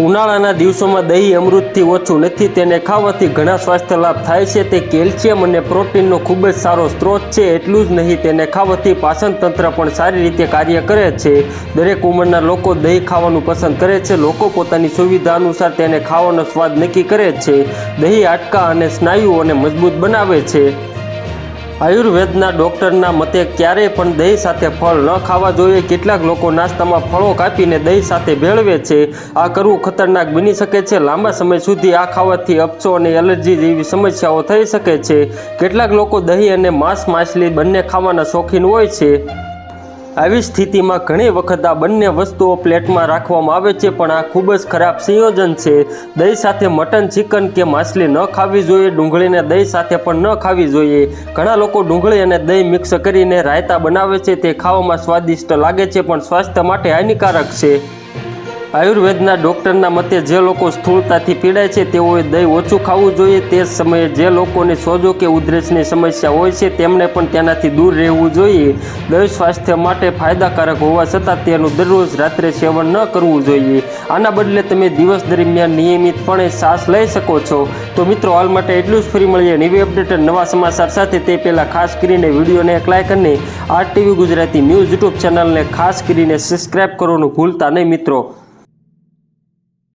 ઉનાળાના દિવસોમાં દહીં અમૃતથી ઓછું નથી, તેને ખાવાથી ઘણા સ્વાસ્થ્ય લાભ થાય છે. તે કેલ્શિયમ અને પ્રોટીનનો ખૂબ જ સારો સ્ત્રોત છે, એટલું જ નહીં, તેને ખાવાથી પાચનતંત્ર પણ સારી રીતે કાર્ય કરે છે. દરેક ઉંમરના લોકો દહીં ખાવાનું પસંદ કરે છે. લોકો પોતાની સુવિધા અનુસાર તેને ખાવાનો સ્વાદ નક્કી કરે છે. દહીં હાડકાં અને સ્નાયુઓને મજબૂત બનાવે છે. આયુર્વેદના ડૉક્ટરના મતે ક્યારેય પણ દહીં સાથે ફળ ન ખાવા જોઈએ. કેટલાક લોકો નાસ્તામાં ફળો કાપીને દહીં સાથે ભેળવે છે. આ કરવું ખતરનાક બની શકે છે. લાંબા સમય સુધી આ ખાવાથી અપચો અને એલર્જી જેવી સમસ્યાઓ થઈ શકે છે. કેટલાક લોકો દહીં અને માંસ માછલી બંને ખાવાના શોખીન હોય છે. આવી સ્થિતિમાં ઘણી વખત આ બંને વસ્તુઓ પ્લેટમાં રાખવામાં આવે છે, પણ આ ખૂબ જ ખરાબ સંયોજન છે. દહીં સાથે મટન, ચિકન કે માછલી ન ખાવી જોઈએ, ડુંગળીને દહીં સાથે પણ ન ખાવી જોઈએ. ઘણા લોકો ડુંગળી અને દહીં મિક્સ કરીને રાયતા બનાવે છે, તે ખાવામાં સ્વાદિષ્ટ લાગે છે, પણ સ્વાસ્થ્ય માટે હાનિકારક છે. આયુર્વેદના ડૉક્ટરના મતે જે લોકો સ્થૂળતાથી પીડાય છે, તેઓએ દહીં ઓછું ખાવું જોઈએ. તે જ સમયે જે લોકોને સોજો કે ઉધરસની સમસ્યા હોય છે તેમણે પણ તેનાથી દૂર રહેવું જોઈએ. દહીં સ્વાસ્થ્ય માટે ફાયદાકારક હોવા છતાં તેનું દરરોજ રાત્રે સેવન ન કરવું જોઈએ. આના બદલે તમે દિવસ દરમિયાન નિયમિતપણે શ્વાસ લઈ શકો છો. તો મિત્રો, હાલ માટે એટલું જ. ફરી મળીએ નવી અપડેટ નવા સમાચાર સાથે. તે પહેલાં ખાસ કરીને વિડીયોને એક લાઇક અને R TV Gujarati news YouTube ચેનલને ખાસ કરીને સબસ્ક્રાઈબ કરવાનું ભૂલતા નહીં મિત્રો.